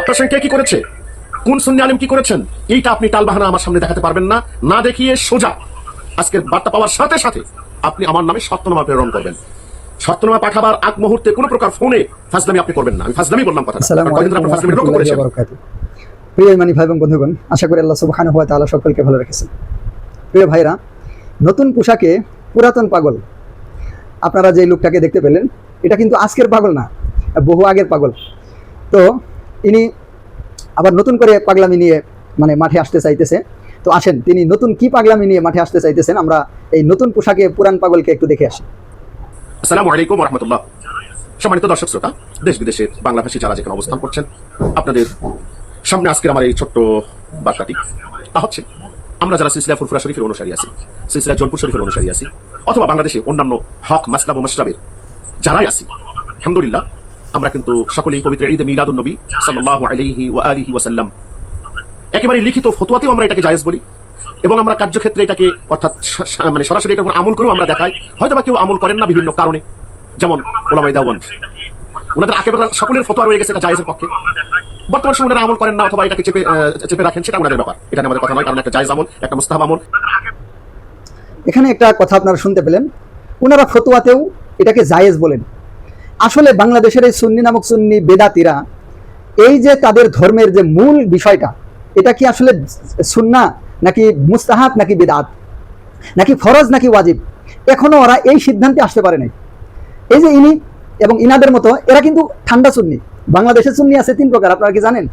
আপনার সঙ্গে কে কি করেছে? কোন সুন্নি আলিম কি করেছেন? এইটা আপনি টালবাহানা আমার সামনে দেখাতে পারবেন না। না দেখিয়ে সোজা আজকের বার্তা পাওয়ার সাথে সাথে আপনি আমার নামে সত্যনামা প্রেরণ করবেন। সত্যনামা পাঠাবার আগ মুহূর্তে কোনো প্রকার ফোনে ফাজলামি আপনি করবেন না। আমি ফাজলামি বললাম কথা প্রিয় ইমানি ভাই এবং বন্ধুগণ আশা করি আল্লাহ সুবহানাহু ওয়া তাআলা সকলকে ভালো রেখেছেন। প্রিয় ভাইরা নতুন পোশাকে পুরাতন পাগল। আপনারা যে লোকটাকে দেখতে পেলেন এটা কিন্তু আজকের পাগল না বহু আগের পাগল। তো ইনি আবার নতুন করে পাগলামি নিয়ে মানে মাঠে আসতে চাইতেছে। তো আসেন, তিনি নতুন কি পাগলামি নিয়ে মাঠে আসতে চাইতেছেন, আমরা এই নতুন পোশাকে পুরান পাগলকে একটু দেখে আসি। আসসালামু আলাইকুম রহমতুল্লাহ সম্মানিত দর্শক শ্রোতা, দেশ বিদেশের বাংলাভাষী যারা যেখানে অবস্থান করছেন, আপনাদের সামনে আজকের আমার এই ছোট্ট বার্তাটি। তা হচ্ছে, আমরা যারা সিলসিলা ফুরফুরা শরীফের অনুসারী আছি, সিলসিলা জলপুর শরীফের অনুসারী আছি, অথবা বাংলাদেশে অন্যান্য হক, মাসলাব ও মাসরাবের যারাই আছি, আলহামদুলিল্লাহ আমরা কিন্তু সকলেই পবিত্র ঈদে মিলাদুন নবী সাল্লাল্লাহু আলাইহি ওয়া আলিহি ওয়াসাল্লাম। একেবারে লিখিত ফতোয়াতেও আমরা এটাকে জায়েজ বলি এবং আমরা কার্যক্ষেত্রে এটাকে অর্থাৎ মানে সরাসরি উপর আমল করেও আমরা দেখাই। হয়তো বা কেউ আমল করেন না বিভিন্ন কারণে। যেমন ওলামাই দাওয়ান। ওনাদের একেবারে সকলের ফতোয়া রয়ে গেছে এটা জায়েজের পক্ষে। বর্তমান সময় ওনারা আমল করেন না অথবা এটাকে চেপে চেপে রাখেন, সেটা ওনাদের ব্যাপার। এটা আমাদের কথা নয়, কারণ একটা জায়েজ আমল, একটা মুস্তাহাব আমল। এখানে একটা কথা আপনারা শুনতে পেলেন। ওনারা ফতোয়াতেও এটাকে জায়েজ বলেন। আসলে বাংলাদেশের এই সুন্নি নামক সুন্নি বেদাতিরা, এই যে তাদের ধর্মের যে মূল বিষয়টা, এটা কি আসলে সুন্না নাকি মুস্তাহাব নাকি বেদাত? নাকি ফরজ নাকি ওয়াজিব? এখনও ওরা এই সিদ্ধান্তে আসতে পারে নাই। এই যে ইনি এবং ইনাদের মতো, এরা কিন্তু ঠান্ডা সুন্নি। বাংলাদেশের সুন্নি আছে তিন প্রকার, আপনারা কি জানেন?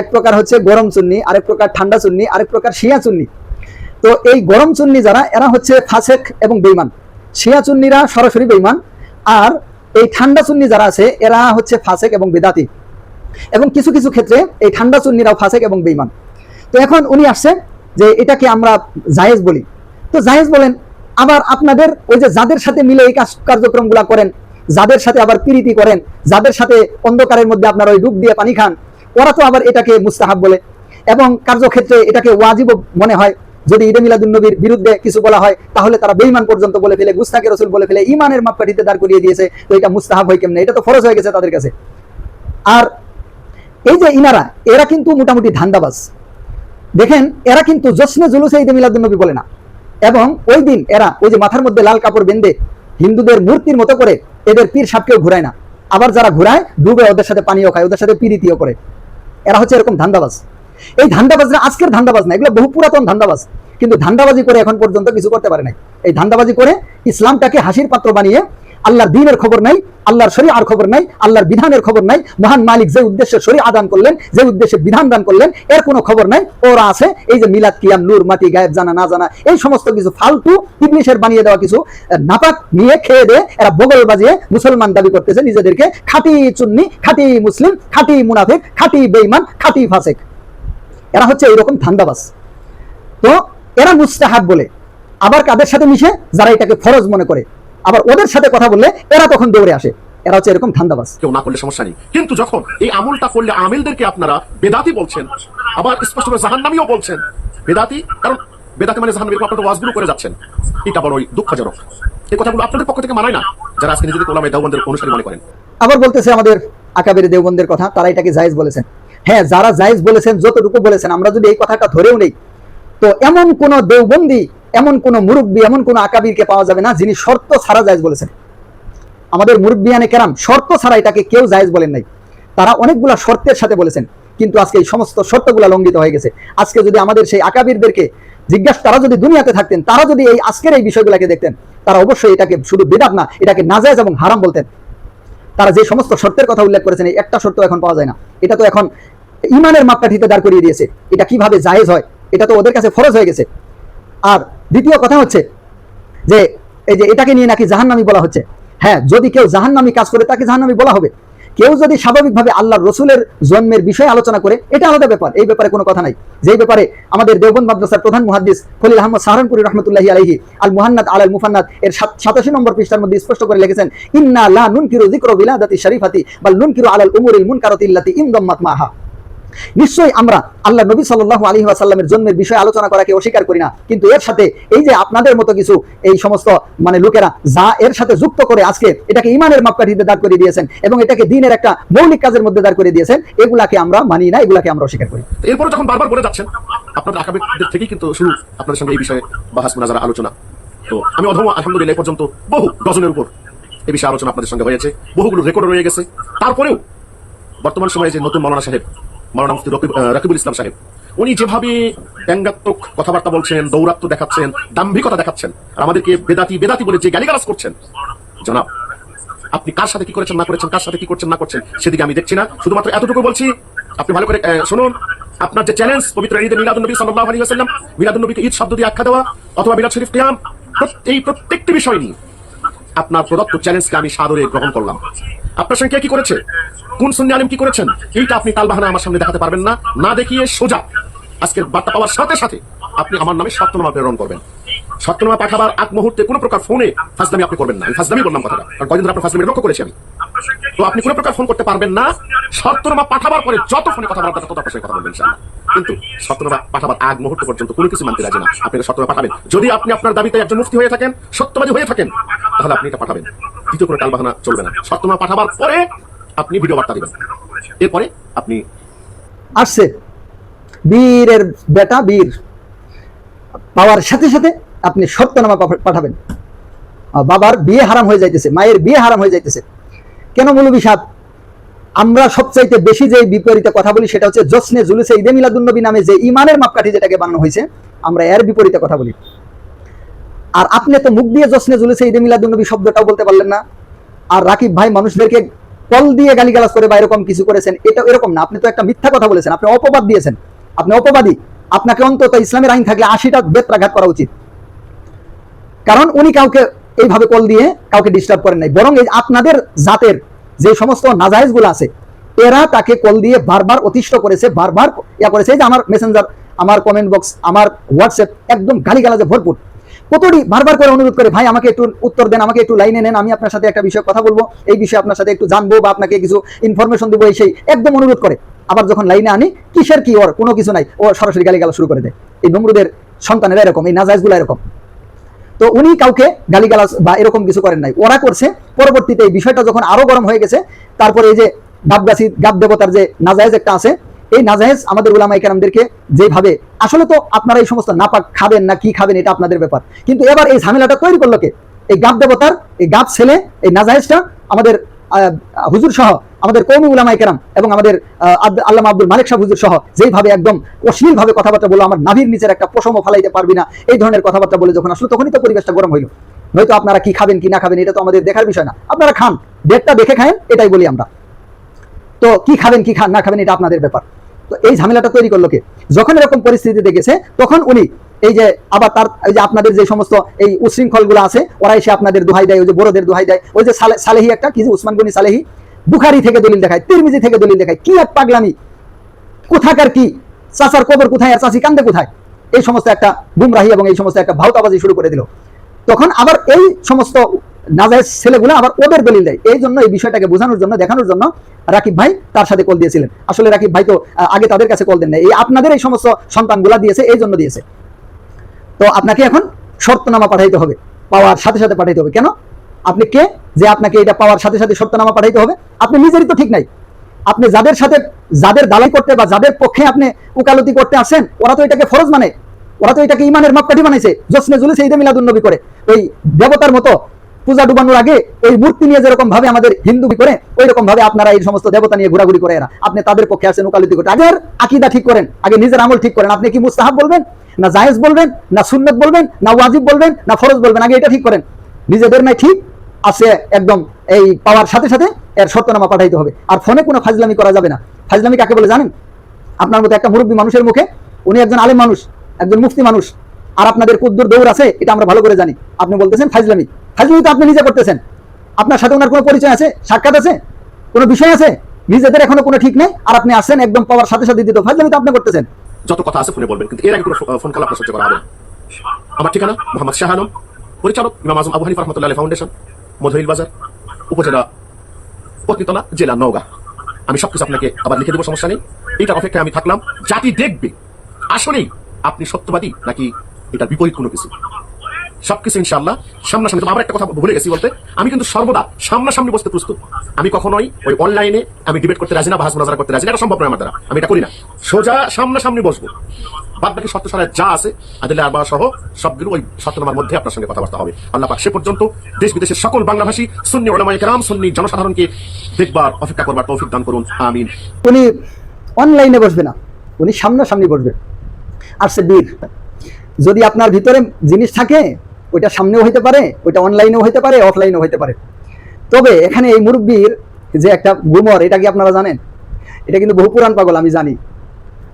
এক প্রকার হচ্ছে গরম সুন্নি, আরেক প্রকার ঠান্ডা সুন্নি, আরেক প্রকার শিয়া সুন্নি। তো এই গরম চুন্নি যারা, এরা হচ্ছে ফাসেক এবং বেইমান শিয়া চুন্নিরা সরাসরি বেইমান আর এই ঠান্ডা চুন্নি যারা আছে, এরা হচ্ছে ফাসেক এবং বেদাতি। এবং কিছু কিছু ক্ষেত্রে এই ঠান্ডা চুন্নিরাও ফাসেক এবং বেইমান তো এখন উনি আসছে যে এটাকে আমরা জায়েজ বলি। তো জায়েজ বলেন, আবার আপনাদের ওই যে যাদের সাথে মিলে এই কাজ কার্যক্রমগুলা করেন, যাদের সাথে আবার প্রীতি করেন, যাদের সাথে অন্ধকারের মধ্যে আপনারা ওই ডুব দিয়ে পানি খান, ওরা তো আবার এটাকে মুস্তাহাব বলে। এবং কার্যক্ষেত্রে এটাকে ওয়াজিব মনে হয় যদি ঈদে মিলাদুন্নবীর বিরুদ্ধে কিছু বলা হয়, তাহলে তারা বেইমান পর্যন্ত বলে ফেলে গুস্তাকে রসুল বলে ফেলে ইমানের মাপকাঠিতে দাঁড় করিয়ে দিয়েছে, তো এটা মুস্তাহাব হয় কেমনে? এটা তো ফরজ হয়ে গেছে তাদের কাছে। আর এই যে ইনারা, এরা কিন্তু মোটামুটি ধান্দাবাজ। দেখেন, এরা কিন্তু জশ্নে জুলুসে ঈদে মিলাদুন্নবী বলে না। এবং ওই দিন এরা ওই যে মাথার মধ্যে লাল কাপড় বেঁধে হিন্দুদের মূর্তির মতো করে এদের পীর সাপকেও ঘুরায় না। আবার যারা ঘুরায়, ডুবে ওদের সাথে পানীয় খায়, ওদের সাথে পিরিতিও করে। এরা হচ্ছে এরকম ধান্দাবাজ। এই ধান্দাবাজরা আজকের ধান্দাবাজ না, এগুলো বহু পুরাতন ধান্দাবাজ। কিন্তু ধান্দাবাজি করে এখন পর্যন্ত কিছু করতে পারে নাই। এই ধান্দাবাজি করে ইসলামটাকে হাসির পাত্র বানিয়ে আল্লাহর দিনের খবর নাই, আল্লাহর শরীআর খবর নাই, আল্লাহর বিধানের খবর নাই, মহান মালিক যে উদ্দেশ্যে শরী আদান করলেন, যে উদ্দেশ্যে বিধান দান করলেন, এর কোনো খবর নাই। ওরা আছে, এই যে মিলাদ কিয়াম, নূর, মাটি, গায়েব জানা, না জানা, এই সমস্ত কিছু ফালতু ইবলিশের বানিয়ে দেওয়া কিছু নাপাক নিয়ে খেয়ে দিয়ে এরা বগল বাজিয়ে মুসলমান দাবি করতেছে নিজেদেরকে। খাঁটি চুন্নি, খাঁটি মুসলিম, খাঁটি মুনাফিক, খাঁটি বেঈমান, খাঁটি ফাসেক। এরা হচ্ছে এইরকম ধান্দাবাজ। তো এরা মুস্তাহাব বলে। আবার কাদের সাথে মিশে? যারা এটাকে ফরজ মনে করে। আবার ওদের সাথে কথা বললে এরা তখন দৌড়ে আসে। এরা হচ্ছে এরকম ধান্দাবাজ। কেউ না করলে সমস্যা নেই। কিন্তু যখন এই আমলটা করলে আমিলদেরকে আপনারা বেদাতি বলছেন আবার স্পষ্ট করে জাহান্নামিও বলছেন বেদাতি কারণ বেদাতি মানে জাহান্নামী আপনারা ওয়াজগুলো করে যাচ্ছেন। এটা বড়ই দুঃখজনক। এই কথাগুলো আপনাদের পক্ষ থেকে মানায় না যারা আজকে নিজেদের ওলামাই দেওবন্দের অনুসারী মনে করেন। আবার বলতেছে আমাদের আকাবের দেওবন্দের কথা তারা এটাকে জায়েজ বলেছেন। হ্যাঁ যারা জায়েজ বলেছেন, যতটুকু বলেছেন, আমরা যদি এই কথাটা ধরেও নেই, তো এমন কোন দেওবন্দি, এমন কোন মুরব্বী, এমন কোন আকাবিরকে পাওয়া যাবে না যিনি শর্ত ছাড়া জায়েজ বলেছেন। আমাদের মুরব্বিয়ানে কেরাম, শর্ত ছাড়া এটাকে কেউ জায়েজ বলেন নাই। তারা অনেকগুলা শর্তের সাথে বলেছেন, কিন্তু আজকে এই সমস্ত শর্তগুলা লঙ্ঘিত হয়ে গেছে। আজকে যদি আমাদের সেই আকাবিরদেরকে জিজ্ঞাসা, তারা যদি দুনিয়াতে থাকতেন, তারা যদি এই আজকের এই বিষয়গুলোকে দেখতেন, তারা অবশ্যই এটাকে শুধু বেদাত না, এটাকে নাজায়জ এবং হারাম বলতেন। তারা যে সমস্ত শর্তের কথা উল্লেখ করেছেন, এই একটা শর্ত এখন পাওয়া যায় না। এটা তো এখন ইমানের মাপকাঠিতে দাঁড় করিয়ে দিয়েছে। এটা কীভাবে জায়েজ হয়? এটা তো ওদের কাছে ফরজ হয়ে গেছে। আর দ্বিতীয় কথা হচ্ছে যে, এই যে এটাকে নিয়ে নাকি জাহান্নামি বলা হচ্ছে। হ্যাঁ যদি কেউ জাহান্নামি কাজ করে, তাকে জাহান্নামি বলা হবে। কেউ যদি স্বাভাবিকভাবে আল্লাহর রসুলের জন্মের বিষয়ে আলোচনা করে, এটা আলাদা ব্যাপার। এই ব্যাপারে কোনো কথা নাই। যেই ব্যাপারে আমাদের দেওবন্দ মাদ্রাসার প্রধান মুহাদ্দিস খলিল আহমদ সাহারানপুরি রহমতুল্লাহি আলহি আল মুহান্নাদ আল মুফান্নাদ, এর সাতাশি নম্বর পৃষ্ঠার মধ্যে স্পষ্ট করে লিখেছেন, ইন্না লা নুনকিরু যিকরা বিলাদাতি শরীফাতি, বাল আল আলাল উমুরিল মুনকারাতি ইল্লাতি ইন্দম্মাত মাহা। নিশ্চয়ই আমরা আল্লাহ নবী সাল্লাহ আলী আসাল্লামের জন্মের বিষয়ে আলোচনা করাকে অস্বীকার করি না। কিন্তু এর সাথে এই যে আপনাদের মতো কিছু এই সমস্ত মানে লোকেরা যা এর সাথে যুক্ত করে আজকে এটাকে ইমানের মাপকাঠিতে দাঁড় করে দিয়েছেন এবং এটাকে দিনের একটা মৌলিক কাজের মধ্যে দাঁড় করে দিয়েছেন, এগুলাকে আমরা মানি না, এগুলাকে আমরা অস্বীকার করি। এরপরে যখন বারবার বলে যাচ্ছেন, আপনাদের আকাবেদের থেকেই কিন্তু শুরু আপনাদের সঙ্গে এই বিষয়ে বাহাস, মোনাজারা, আলোচনা। তো আমি অধম, আলহামদুলিল্লাহ পর্যন্ত বহু ডজনের উপর এই বিষয়ে আলোচনা আপনাদের সঙ্গে হয়েছে। বহুগুলো রেকর্ড রয়ে গেছে। তারপরেও বর্তমান সময়ে যে নতুন মৌলানা সাহেব মৌলানা মুফতি রাকিবুল ইসলাম সাহেব। উনি যেভাবে ব্যঙ্গাত্মক কথাবার্তা বলছেন দৌরাত্ম দেখাচ্ছেন, দাম্ভিকতা দেখাচ্ছেন, আর আমাদেরকে বেদাতি বেদাতি বলে যে করছেন। জনাব, আপনি কার সাথে কি করেছেন, না করেছেন, কার সাথে কি করছেন, না করছেন, সেদিকে আমি দেখছি না। শুধুমাত্র এতটুকু বলছি, আপনি ভালো করে শুনুন, আপনার যে চ্যালেঞ্জ পবিত্র ঈদ ওয়াসাল্লাম মিলাদুল নবীকে ঈদ শব্দ দিয়ে আখ্যা দেওয়া, অথবা শরীফ এই প্রত্যেকটি বিষয় নিয়ে আপনার প্রদত্ত চ্যালেঞ্জকে আমি সাদরে গ্রহণ করলাম। আপনার সঙ্গে কে করেছে? কোন সুন্নি আলিম কি করেছেন? এইটা আপনি তালবাহানা আমার সামনে দেখাতে পারবেন না। না দেখিয়ে সোজা আজকের বার্তা পাওয়ার সাথে সাথে আপনি আমার নামে সত্যনামা প্রেরণ করবেন। সত্যনামা পাঠাবার আগ মুহূর্তে কোনো প্রকার ফোনে ফাজলামি আপনি করবেন না। আমি ফাজলামি বললাম কথাটা। কারণ কয়দিন ধরে আপনার ফাজলামি লক্ষ্য করেছি আমি। তো আপনি কোনো প্রকার ফোন করতে পারবেন না। সত্যনামা পাঠাবার পরে যত ফোনে কথা বলার তত আপনার কথা বলবেন কিন্তু সত্যনামা পাঠাবার আগ মুহূর্ত পর্যন্ত কোনো কিছু মানতে রাজি না। আপনি সত্যনামা পাঠাবেন। যদি আপনি আপনার দাবিতে একজন মুফতি হয়ে থাকেন, সত্যবাদী হয়ে থাকেন, তাহলে আপনি এটা পাঠাবেন। দ্বিতীয় কোনো টালবাহানা চলবে না। সত্যনামা পাঠাবার পরে আপনি ভিডিও বার্তা দিবেন। এরপরে আপনি আসছে। বীরের বেটা বীর। পাওয়ার সাথে সাথে আপনি সত্যনামা পাঠাবেন। বাবার বিয়ে হারাম হয়ে যাইতেছে, মায়ের বিয়ে হারাম হয়ে যাইতেছে। কেন মৌলবী সাহেব আমরা সবচাইতে বেশি যে বিপরীতে কথা বলি সেটা হচ্ছে জসনে জুলুসে ঈদে মিলাদুন্নবী নামে যে ইমানের মাপকাঠি যেটাকে বানানো হয়েছে, আমরা এর বিপরীতে কথা বলি। আর আপনি তো মুখ দিয়ে জসনে জুলুসে ঈদে মিলাদুন্নবী শব্দটাও বলতে পারলেন না। আর রাকিব ভাই মানুষদেরকে কল দিয়ে গালিগালাজ করে বা এরকম কিছু করেছেন এটা এরকম না। আপনি তো একটা মিথ্যা কথা বলেছেন, আপনি অপবাদ দিয়েছেন। আপনি অপবাদী। আপনাকে অন্তত ইসলামের আইন থাকলে আশিটা বেত্রাঘাত করা উচিত। কারণ উনি কাউকে এইভাবে কল দিয়ে কাউকে ডিস্টার্ব করেন নাই। বরং এই আপনাদের জাতের যে সমস্ত নাজায়েজগুলো আছে, এরা তাকে কল দিয়ে বারবার অতিষ্ঠ করেছে, বারবার ইয়া করেছে। যে আমার মেসেঞ্জার আমার কমেন্ট বক্স আমার হোয়াটসঅ্যাপ একদম গালিগালাজে ভরপুর। কতটি বারবার করে অনুরোধ করে, ভাই, আমাকে একটু উত্তর দেন, আমাকে একটু লাইনে নেন, আমি আপনার সাথে একটা বিষয়ে কথা বলব, এই বিষয়ে আপনার সাথে একটু জানব বা আপনাকে কিছু ইনফরমেশন দেবো, এই সেই একদম অনুরোধ করে। আবার যখন লাইনে আনি, কিসের কি ওর? কোনো কিছু নাই। ও সরাসরি গালিগালা শুরু করে দেয়। এই নমরুদের সন্তানেরা এরকম, এই নাজাইজগুলো এরকম। তো উনি কাউকে গালিগালাজ বা এরকম কিছু করেন নাই। ওরা করছে, পরবর্তীতে এই বিষয়টা যখন আরও গরম হয়ে গেছে, তারপরে এই যে গাবগাছি গাব দেবতার যে নাজায়েজ একটা আছে এই নাজায়েজ আমাদের উলামা ইকারামদেরকে যেভাবে, আসলে তো আপনারা এই সমস্ত নাপাক খাবেন না, কি খাবেন, এটা আপনাদের ব্যাপার। কিন্তু এবার এই ঝামেলাটা তৈরি করল কে? এই গাব দেবতার, এই গাব ছেলে, এই নাজায়েজটা আমাদের হুজুর সহ, আমাদের কৌমি উলামা ইকেরাম এবং আমাদের আল্লামা আব্দুল মালিক শাহ হুজুর সহ, যেইভাবে একদম অশ্লীল ভাবে কথাবার্তা বলো আমার নাভির নিচের একটা পশমও ফালাইতে পারবি না, এই ধরনের কথাবার্তা বলে যখন আসলে, তখনই তো পরিবেশটা গরম হইল। নয়তো আপনারা কি খাবেন, কি না খাবেন, এটা তো আমাদের দেখার বিষয় না। আপনারা খান ডেটটা দেখে খায়েন, এটাই বলি আমরা। তো কি খাবেন, কি খান না খাবেন, এটা আপনাদের ব্যাপার। তো এই ঝামেলাটা তৈরি করল কে? যখন এরকম পরিস্থিতি দেখেছে, তখন উনি এই যে আবার তার, এই যে আপনাদের যে সমস্ত এই উশৃঙ্খলগুলো আছে ওরা এসে আপনাদের দোহাই দেয়, ওই যে বড়দের দোহাই দেয়, ওই যে সালে- সালেহি একটা, কি যে উসমান গনি সালেহি, বুখারি থেকে দলিল দেখায়, তিরমিজি থেকে দলিল দেখায়, কি এক পাগলামি, কোথাকার কি, চাচার কবর কোথায় আর চাচি কান্দে কোথায়? এই সমস্ত একটা গুমরাহি এবং এই সমস্ত একটা ভাউতাবাজি শুরু করে দিল। তখন আবার এই সমস্ত নাজায়েজ ছেলেগুলো আবার ওদের দলিল দেয়। এই জন্য, এই বিষয়টাকে বোঝানোর জন্য, দেখানোর জন্য রাকিব ভাই তার সাথে কল দিয়েছিলেন। আসলে রাকিব ভাই তো আগে তাদের কাছে কল দেন না এই আপনাদের এই সমস্ত সন্তানগুলা দিয়েছে, এই জন্য দিয়েছে। তো আপনাকে এখন শর্তনামা পাঠাইতে হবে, পাওয়ার সাথে সাথে পাঠাইতে হবে। কেন? আপনি কে? যে আপনাকে এটা পাওয়ার সাথে সাথে শর্তনামা পাঠাইতে হবে, আপনি নিজেরই তো ঠিক নাই। আপনি যাদের সাথে, যাদের দালাই করতে বা যাদের পক্ষে আপনি উকালতি করতে আসেন ওরা তো এটাকে ফরজ মানে। ওরা তো এটাকে ইমানের মাপকাঠি বানাইছে। জসনে জুলে সেই মিলাদুন নবী করে। ওই দেবতার মতো পূজা ডুবানোর আগে ওই মূর্তি নিয়ে যেরকম ভাবে আমাদের হিন্দু করে ওই রকম ভাবে আপনারা এই সমস্ত দেবতা নিয়ে ঘোরাঘুরি করে এরা। আপনি তাদের পক্ষে আসেন উকালতি করতে আগে আকিদা ঠিক করেন, আগে নিজের আমল ঠিক করেন। আপনি কি মুস্তাহাব বলবেন, না জায়েজ বলবেন, না সুন্নত বলবেন, না ওয়াজিব বলবেন, না ফরজ বলবেন? আগে এটা ঠিক করেন। নিজেদের নাই ঠিক আছে, একদম এই পাওয়ার সাথে সাথে এর শর্তনামা পাঠাইতে হবে। আর ফোনে কোনো ফাজলামি করা যাবে না। ফাজলামি কাকে বলে জানেন? আপনার মতো একটা মুরব্বী মানুষের মুখে উনি একজন আলেম মানুষ, একজন মুফতি মানুষ, আর আপনাদের কুদ্দুর দৌড় আছে, এটা আমরা ভালো করে জানি। আপনি বলতেছেন ফাজলামি। ফাজলামি তো আপনি নিজে করতেছেন। আপনার সাথে ওনার কোনো পরিচয় আছে? সাক্ষাৎ আছে? কোনো বিষয় আছে? নিজেদের এখনও কোনো ঠিক নেই? আর আপনি আসেন একদম পাওয়ার সাথে সাথে দিতে ফাজলামি তো আপনি করতেছেন। যত কথা আছে ফোনে বলবেন, কিন্তু এর আগে কোনো ফোন কল আপনার সহ্য করা হবে আমার ঠিকানা, মোহাম্মদ শাহ আলম। পরিচালক, ইমাম আজম আবু হানিফ রহমতুল্লাহ ফাউন্ডেশন মধুইল বাজার, উপজেলা পত্নীতলা জেলা নওগাঁ। আমি সবকিছু আপনাকে আবার লিখে দেবো, সমস্যা নেই। এইটার অপেক্ষায় আমি থাকলাম। জাতি দেখবে, আসলেই আপনি সত্যবাদী নাকি এটার বিপরীত কোনো কিছু? সবকিছু ইনশাল্লাহ সামনাসামনি আবার একটা কথা ভুলে গেছি বলতে, আমি কিন্তু সর্বদা সামনাসামনি বসতে প্রস্তুত। আমি কখনোই ওই অনলাইনে আমি ডিবেট করতে রাজি না বাহাস মোনাজারা করতে রাজি না, এটা সম্ভব নয় আমার দ্বারা। আমি এটা করি না। সোজা সামনাসামনি বসবো। বাদ বাকি সত্য সারা যা আছে, আদিলে, আরবা সহ সবগুলো ওই সত্যনামার মধ্যে আপনার সঙ্গে কথাবার্তা হবে। আল্লাহ পাক সে পর্যন্ত দেশ বিদেশের সকল বাংলাভাষী, সুন্নি ওলামায়ে কেরাম, সুন্নি জনসাধারণকে দেখবার, অপেক্ষা করবার তৌফিক দান করুন। আমিন। উনি অনলাইনে বসবে না, উনি সামনাসামনি বসবে। আর সে বীর। যদি আপনার ভিতরে জিনিস থাকে ওইটা সামনেও হইতে পারে, ওইটা অনলাইনেও হইতে পারে অফলাইনেও হইতে পারে। তবে এখানে এই মুরব্বীর যে একটা গুমর, এটা কি আপনারা জানেন? এটা কিন্তু বহু পুরান পাগল, আমি জানি।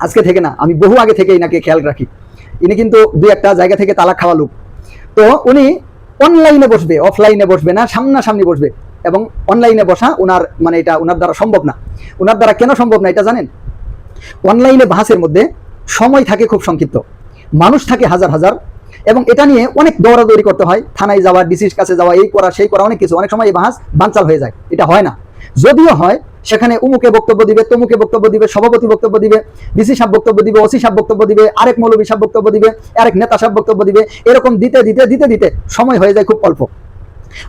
আজকে থেকে না, আমি বহু আগে থেকে এনাকে খেয়াল রাখি। ইনি কিন্তু দুই একটা জায়গা থেকে তালাক খাওয়া লোক। তো উনি অনলাইনে বসবে অফলাইনে বসবে না, সামনাসামনি বসবে। এবং অনলাইনে বসা ওনার মানে এটা ওনার দ্বারা সম্ভব না। ওনার দ্বারা কেন সম্ভব না, এটা জানেন? অনলাইনে বাহাসের মধ্যে সময় থাকে খুব সংক্ষিপ্ত। মানুষ থাকে হাজার হাজার এবং এটা নিয়ে অনেক দৌড়াদৌড়ি করতে হয়। থানায় যাওয়া, ডিসির কাছে যাওয়া, এই করা, সেই করা, অনেক কিছু। অনেক সময় এই বাহাস বানচাল হয়ে যায়। এটা হয় না। যদিও হয়, সেখানে উমুকে বক্তব্য দিবে, তমুকে বক্তব্য দিবে, সভাপতি বক্তব্য দিবে, ডিসি সাহেব বক্তব্য দিবে, ওসি সাহেব বক্তব্য দিবে, আরেক মৌলবী সাহেব বক্তব্য দিবে, আরেক নেতা সাহেব বক্তব্য দিবে, এরকম দিতে দিতে দিতে দিতে সময় হয়ে যায় খুব অল্প।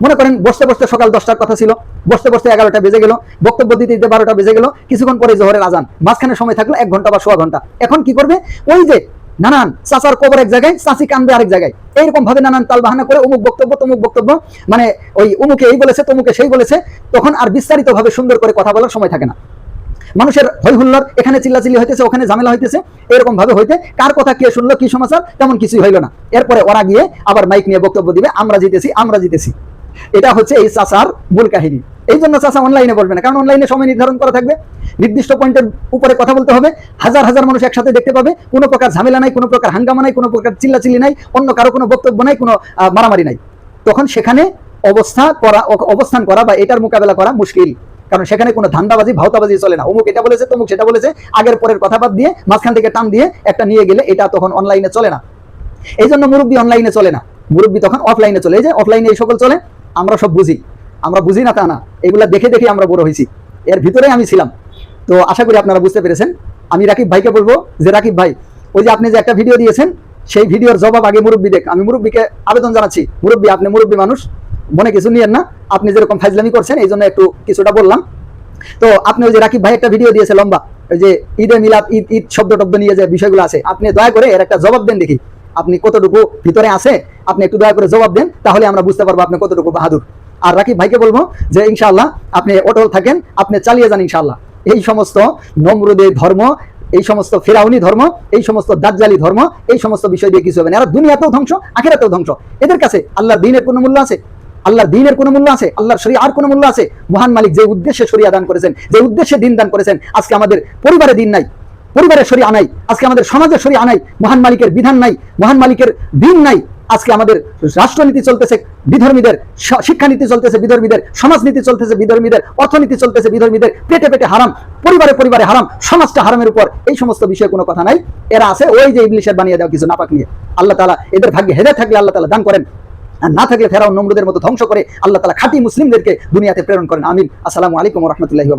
মনে করেন বসতে বসতে সকাল দশটার কথা ছিল, বসতে বসতে এগারোটা বেজে গেল, বক্তব্য দিতে দিতে বারোটা বেজে গেল, কিছুক্ষণ পরে জোহরের আজান। মাঝখানে সময় থাকল এক ঘণ্টা বা সোয়া ঘণ্টা। এখন কি করবে? ওই যে নানান চাচার কবর এক জায়গায়, চাচি কান্দে আরেক জায়গায়। এইরকম ভাবে নানান তাল বাহানা করে অমুক বক্তব্য, তমুক বক্তব্য মানে ওই অমুকে এই বলেছে, তমুকে সেই বলেছে, তখন আর বিস্তারিত ভাবে সুন্দর করে কথা বলার সময় থাকে না। মানুষের হই হুল্লোর এখানে চিল্লাচিল্লি হইতেছে, ওখানে ঝামেলা হইতেছে এরকম ভাবে হইতে কার কথা কে শুনলো, কি সমাচার, তেমন কিছুই হইল না। এরপরে ওরা গিয়ে আবার মাইক নিয়ে বক্তব্য দিবে, আমরা জিতেছি আমরা জিতেছি। এটা হচ্ছে এই চাচার মূল কাহিনী। এই জন্য চাচা অনলাইনে বলবে না, কারণ অনলাইনে সময় নির্ধারণ করা থাকবে। নির্দিষ্ট পয়েন্টের উপরে কথা বলতে হবে। হাজার হাজার মানুষ একসাথে দেখতে পাবে। কোনো প্রকার ঝামেলা নাই, কোনো প্রকার হাঙ্গামা নাই, কোনো প্রকার চিল্লাচিল্লি নাই, অন্য কারও কোনো বক্তব্য নাই, কোনো মারামারি নাই। তখন সেখানে অবস্থা করা অবস্থান করা বা এটার মোকাবেলা করা মুশকিল। কারণ সেখানে কোনো ধান্দাবাজি, ভাওতাবাজি চলে না। অমুক এটা বলেছে, তমুক সেটা বলেছে, আগের পরের কথা বাদ দিয়ে মাঝখান থেকে টান দিয়ে একটা নিয়ে গেলে এটা তখন অনলাইনে চলে না। এই জন্য মুরব্বী অনলাইনে চলে না। মুরব্বী তখন অফলাইনে চলে। এই যে অফলাইনে এই সকল চলে। আমরা সব বুঝি। আমরা বুঝি না তা না। এগুলা দেখে দেখে আমরা বড় হয়েছি। এর ভিতরে আমি ছিলাম। তো আশা করি আপনারা বুঝতে পেরেছেন। আমি রাকিব ভাইকে বলব যে, রাকিব ভাই, ওই যে আপনি যে একটা ভিডিও দিয়েছেন, সেই ভিডিওর জবাব আগে মুরব্বী দেখ। আমি মুরব্বীকে আবেদন জানাচ্ছি। মুরব্বী, আপনি মুরব্বী মানুষ। মনে কিছু নিয়েন না। আপনি যেরকম ফাইজলামি করছেন, এই জন্য একটু কিছুটা বললাম। তো আপনি ওই যে রাকিব ভাই একটা ভিডিও দিয়েছে লম্বা। ওই যে ঈদে মিলাদ, ঈদ ঈদ শব্দ টব্দ নিয়ে যে বিষয়গুলো আছে, আপনি দয়া করে এর একটা জবাব দেন দেখি। আপনি কতটুকু ভিতরে আছে আপনি একটু দয়া করে জবাব দেন, তাহলে আমরা বুঝতে পারব আপনি কতটুকু বাহাদুর। আর রাকিব ভাইকে বলব যে, ইনশাআল্লাহ, আপনি অটল থাকেন, আপনি চালিয়ে যান ইনশাআল্লাহ। এই সমস্ত নমরুদের ধর্ম, এই সমস্ত ফেরাউনি ধর্ম, এই সমস্ত দাজ্জালি ধর্ম, এই সমস্ত বিষয় দিয়ে কিছু হবে না। দুনিয়াতেও ধ্বংস, আখেরাতেও ধ্বংস। এদের কাছে আল্লাহর দিনের কোনো মূল্য আছে? আল্লাহর দিনের কোনো মূল্য আছে? আল্লাহর শরীর আর কোনো মূল্য আছে? মহান মালিক যে উদ্দেশ্যে শরিয়া দান করেছেন, যে উদ্দেশ্যে দিন দান করেছেন, আজকে আমাদের পরিবারে দিন নাই। পরিবারের শরীর আনাই, আজকে আমাদের সমাজের শরীর আনাই, মহান মালিকের বিধান নাই, মহান মালিকের দিন নাই, আজকে আমাদের রাষ্ট্রনীতি চলতেছে, বিধর্মীদের শিক্ষানীতি চলতেছে, বিধর্মীদের, সমাজনীতি চলতেছে, বিধর্মীদের, অর্থনীতি চলতেছে, বিধর্মীদের, পেটে পেটে হারাম, পরিবারে পরিবারে হারাম, সমাজটা হারামের উপর এই সমস্ত বিষয়ে কোনো কথা নাই। এরা আছে, ওই যে ইংলিশের বানিয়ে দেওয়া কিছু নাপাক নিয়ে। আল্লাহ তালা এদের ভাগ্যে হেদে থাকলে আল্লাহ তালা দান করেন। আর না থাকলে ফেরাও নমরুদের মতো ধ্বংস করে আল্লাহ তালা খাঁটি মুসলিমদেরকে দুনিয়াতে প্রেরণ করেন। আমিন। আসসালামু আলাইকুম রহমতুল্লাহি